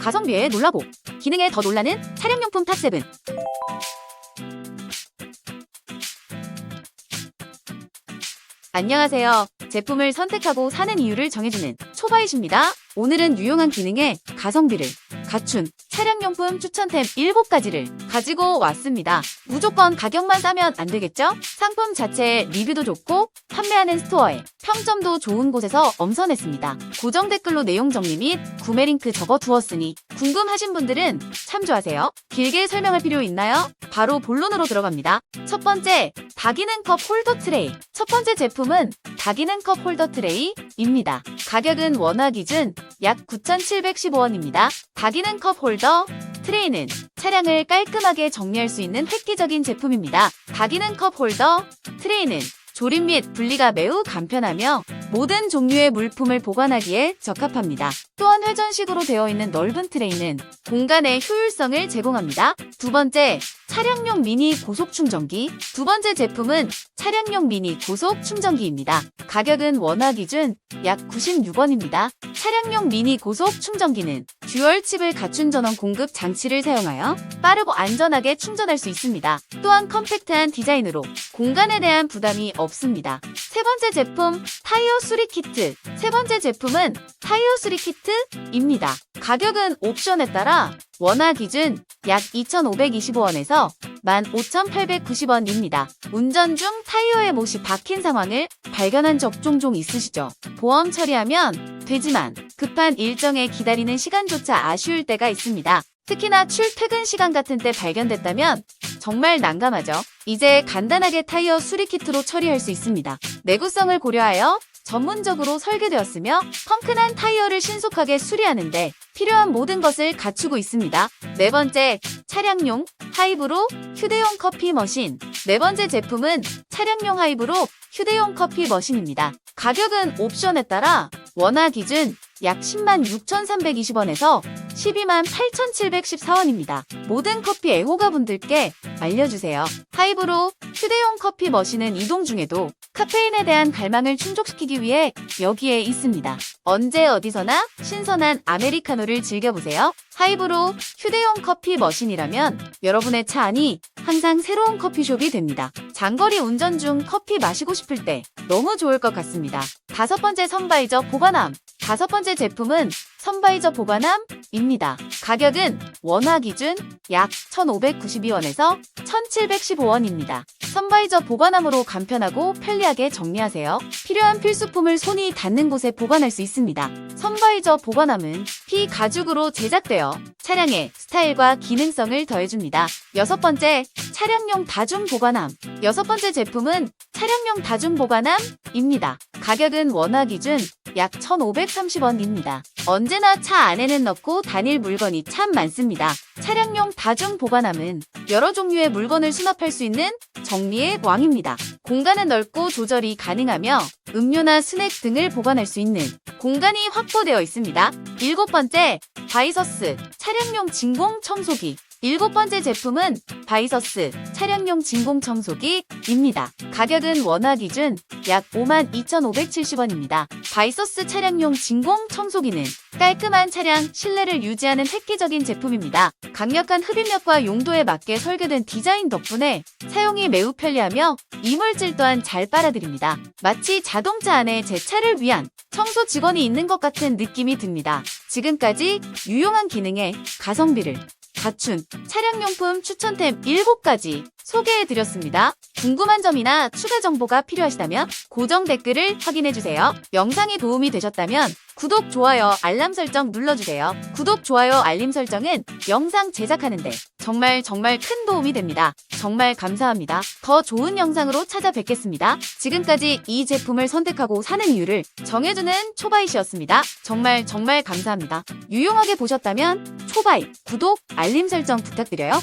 가성비에 놀라고 기능에 더 놀라는 차량용품 탑7 안녕하세요. 제품을 선택하고 사는 이유를 정해주는 초바이십니다. 오늘은 유용한 기능에 가성비를 갖춘 차량용품 추천템 7가지를 가지고 왔습니다. 무조건 가격만 싸면 안 되겠죠? 상품 자체에 리뷰도 좋고 판매하는 스토어에 평점도 좋은 곳에서 엄선했습니다. 고정 댓글로 내용 정리 및 구매 링크 적어 두었으니 궁금하신 분들은 참조하세요. 길게 설명할 필요 있나요? 바로 본론으로 들어갑니다. 첫 번째, 다기능컵 홀더 트레이. 첫 번째 제품은 다기능컵 홀더 트레이입니다. 가격은 원화 기준 약 9,715원입니다. 다기능컵 홀더 트레이는 차량을 깔끔하게 정리할 수 있는 획기적인 제품입니다. 다기능컵 홀더 트레이는 조립 및 분리가 매우 간편하며 모든 종류의 물품을 보관하기에 적합합니다. 또한 회전식으로 되어 있는 넓은 트레이는 공간의 효율성을 제공합니다. 두 번째, 차량용 미니 고속 충전기. 두 번째 제품은 차량용 미니 고속 충전기입니다. 가격은 원화 기준 약 96원입니다. 차량용 미니 고속 충전기는 듀얼 칩을 갖춘 전원 공급 장치를 사용하여 빠르고 안전하게 충전할 수 있습니다. 또한 컴팩트한 디자인으로 공간에 대한 부담이 없습니다. 세 번째 제품 타이어 수리 키트. 세 번째 제품은 타이어 수리 키트입니다. 가격은 옵션에 따라 원화 기준 약 2,525원에서 15,890원입니다. 운전 중 타이어에 못이 박힌 상황을 발견한 적 종종 있으시죠? 보험 처리하면 되지만 급한 일정에 기다리는 시간조차 아쉬울 때가 있습니다. 특히나 출퇴근 시간 같은 때 발견됐다면 정말 난감하죠. 이제 간단하게 타이어 수리 키트로 처리할 수 있습니다. 내구성을 고려하여 전문적으로 설계되었으며 펑크난 타이어를 신속하게 수리하는데 필요한 모든 것을 갖추고 있습니다. 네 번째, 차량용 하이브로 휴대용 커피 머신. 네 번째 제품은 차량용 하이브로 휴대용 커피 머신입니다. 가격은 옵션에 따라 원화 기준 약 10만 6,320원에서 12만 8,714원입니다. 모든 커피 애호가분들께 알려주세요. 하이브로 휴대용 커피 머신은 이동 중에도 카페인에 대한 갈망을 충족시키기 위해 여기에 있습니다. 언제 어디서나 신선한 아메리카노를 즐겨보세요. 하이브로 휴대용 커피 머신이라면 여러분의 차 안이 항상 새로운 커피숍이 됩니다. 장거리 운전 중 커피 마시고 싶을 때 너무 좋을 것 같습니다. 다섯 번째 선바이저 보관함. 다섯 번째 제품은 선바이저 보관함입니다. 가격은 원화 기준 약 1,592원에서 1,715원입니다. 선바이저 보관함으로 간편하고 편리하게 정리하세요. 필요한 필수품을 손이 닿는 곳에 보관할 수 있습니다. 선바이저 보관함은 피 가죽으로 제작되어 차량의 스타일과 기능성을 더해줍니다. 여섯 번째, 차량용 다중 보관함. 여섯 번째 제품은 차량용 다중 보관함입니다. 가격은 원화 기준 약 1,530원입니다. 언제나 차 안에는 넣고 다닐 물건이 참 많습니다. 차량용 다중 보관함은 여러 종류의 물건을 수납할 수 있는 정리의 왕입니다. 공간은 넓고 조절이 가능하며 음료나 스낵 등을 보관할 수 있는 공간이 확보되어 있습니다. 일곱 번째, 바이서스 차량용 진공 청소기. 일곱 번째 제품은 바이서스 차량용 진공 청소기입니다. 가격은 원화 기준 약 52,570원입니다. 바이서스 차량용 진공 청소기는 깔끔한 차량 실내를 유지하는 획기적인 제품입니다. 강력한 흡입력과 용도에 맞게 설계된 디자인 덕분에 사용이 매우 편리하며 이물질 또한 잘 빨아들입니다. 마치 자동차 안에 제 차를 위한 청소 직원이 있는 것 같은 느낌이 듭니다. 지금까지 유용한 기능에 가성비를 갖춘 차량용품 추천템 7가지 소개해드렸습니다. 궁금한 점이나 추가 정보가 필요하시다면 고정 댓글을 확인해주세요. 영상이 도움이 되셨다면 구독, 좋아요, 알람 설정 눌러주세요. 구독, 좋아요, 알림 설정은 영상 제작하는데 정말 정말 큰 도움이 됩니다. 정말 감사합니다. 더 좋은 영상으로 찾아뵙겠습니다. 지금까지 이 제품을 선택하고 사는 이유를 정해주는 초바이시였습니다. 정말 정말 감사합니다. 유용하게 보셨다면 초바이, 구독, 알림 설정 부탁드려요.